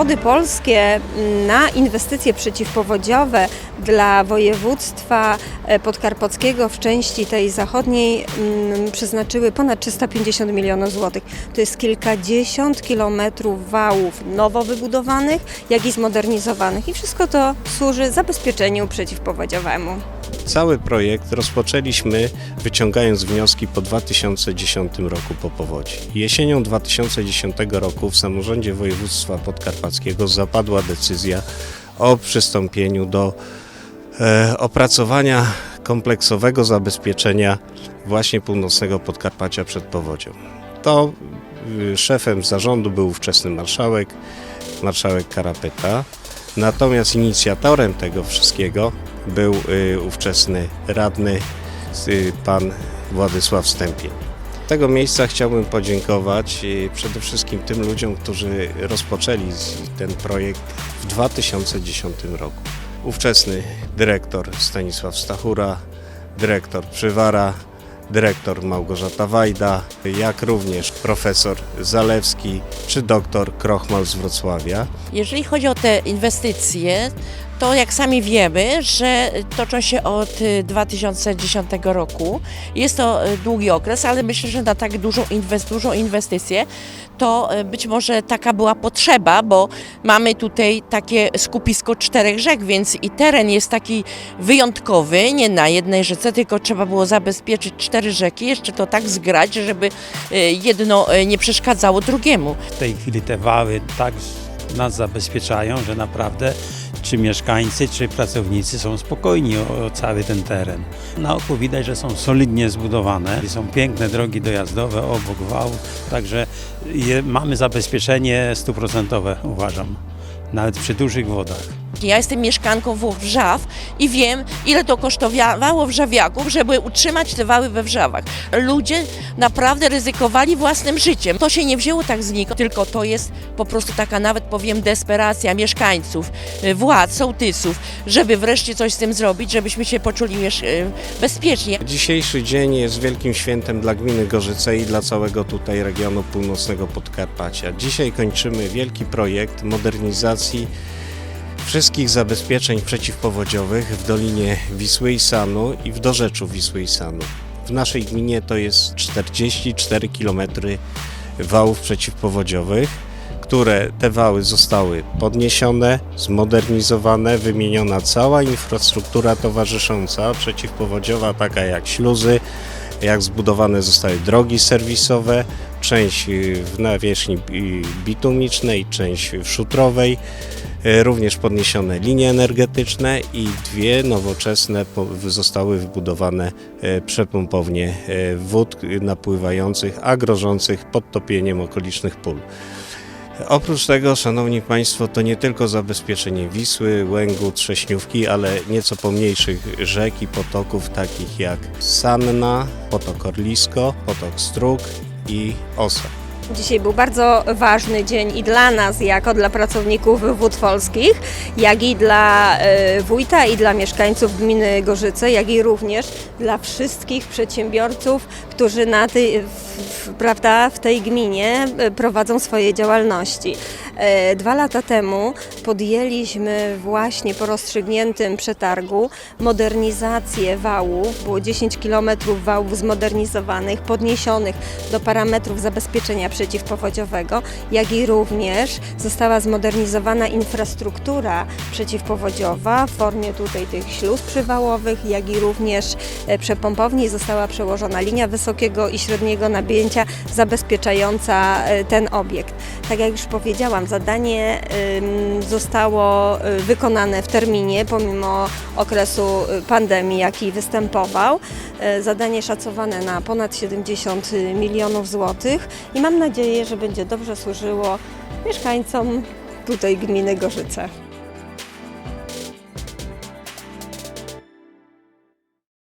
Wody Polskie na inwestycje przeciwpowodziowe dla województwa e, podkarpackiego w części tej zachodniej mm, przeznaczyły ponad 350 milionów złotych. To jest kilkadziesiąt kilometrów wałów nowo wybudowanych, jak i zmodernizowanych i wszystko to służy zabezpieczeniu przeciwpowodziowemu. Cały projekt rozpoczęliśmy wyciągając wnioski po 2010 roku po powodzi. Jesienią 2010 roku w samorządzie województwa podkarpackiego zapadła decyzja o przystąpieniu do e, opracowania kompleksowego zabezpieczenia właśnie północnego Podkarpacia przed powodzią. To y, szefem zarządu był ówczesny marszałek, marszałek Karapeta. Natomiast inicjatorem tego wszystkiego był y, ówczesny radny y, pan Władysław Stępień. Z tego miejsca chciałbym podziękować y, przede wszystkim tym ludziom, którzy rozpoczęli ten projekt w 2010 roku. Ówczesny dyrektor Stanisław Stachura, dyrektor Przywara, dyrektor Małgorzata Wajda, jak również profesor Zalewski czy doktor Krochmal z Wrocławia. Jeżeli chodzi o te inwestycje, to jak sami wiemy, że toczą się od y, 2010 roku. Jest to y, długi okres, ale myślę, że na tak dużą, inwest, dużą inwestycję to y, być może taka była potrzeba, bo mamy tutaj takie skupisko czterech rzek, więc i teren jest taki wyjątkowy, nie na jednej rzece, tylko trzeba było zabezpieczyć cztery rzeki, jeszcze to tak zgrać, żeby y, jedno y, nie przeszkadzało drugiemu. W tej chwili te wały tak nas zabezpieczają, że naprawdę czy mieszkańcy, czy pracownicy są spokojni o, cały ten teren. Na oko widać, że są solidnie zbudowane, są piękne drogi dojazdowe obok wałów, także je, mamy zabezpieczenie stuprocentowe, uważam, nawet przy dużych wodach. Ja jestem mieszkanką Wrzaw i wiem, ile to kosztowało wrzawiaków, żeby utrzymać te wały we Wrzawach. Ludzie naprawdę ryzykowali własnym życiem. To się nie wzięło tak znikąd, tylko to jest po prostu taka nawet powiem desperacja mieszkańców, y, władz, sołtysów, żeby wreszcie coś z tym zrobić, żebyśmy się poczuli y, bezpiecznie. Dzisiejszy dzień jest wielkim świętem dla gminy Gorzyce i dla całego tutaj regionu północnego Podkarpacia. Dzisiaj kończymy wielki projekt modernizacji wszystkich zabezpieczeń przeciwpowodziowych w Dolinie Wisły i Sanu i w dorzeczu Wisły i Sanu. W naszej gminie to jest 44 km wałów przeciwpowodziowych, które te wały zostały podniesione, zmodernizowane, wymieniona cała infrastruktura towarzysząca przeciwpowodziowa, taka jak śluzy, jak zbudowane zostały drogi serwisowe, część w nawierzchni bitumicznej, część w szutrowej, również podniesione linie energetyczne i dwie nowoczesne zostały wybudowane y, przepompownie y, wód napływających, a grożących podtopieniem okolicznych pól. Oprócz tego, Szanowni Państwo, to nie tylko zabezpieczenie Wisły, Łęgu, Trześniówki, ale nieco pomniejszych rzek i potoków takich jak Sanna, potok Orlisko, potok Strug i Osa. Dzisiaj był bardzo ważny dzień i dla nas, jako dla pracowników Wód Polskich, jak i dla e, wójta i dla mieszkańców gminy Gorzyce, jak i również dla wszystkich przedsiębiorców, którzy na w, prawda, w tej gminie e, prowadzą swoje działalności. E, Dwa lata temu podjęliśmy właśnie po rozstrzygniętym przetargu modernizację wałów. Było 10 km wałów zmodernizowanych, podniesionych do parametrów zabezpieczenia przeciwpowodziowego, jak i również została zmodernizowana infrastruktura przeciwpowodziowa w formie tutaj tych śluz przywałowych, jak i również e, przepompowni. Została przełożona linia wysokiego i średniego napięcia zabezpieczająca e, ten obiekt. Tak jak już powiedziałam, zadanie zostało y, wykonane w terminie, pomimo okresu y, pandemii, jaki występował. Y, Zadanie szacowane na ponad 70 milionów złotych i mam nadzieję, że będzie dobrze służyło mieszkańcom tutaj gminy Gorzyce.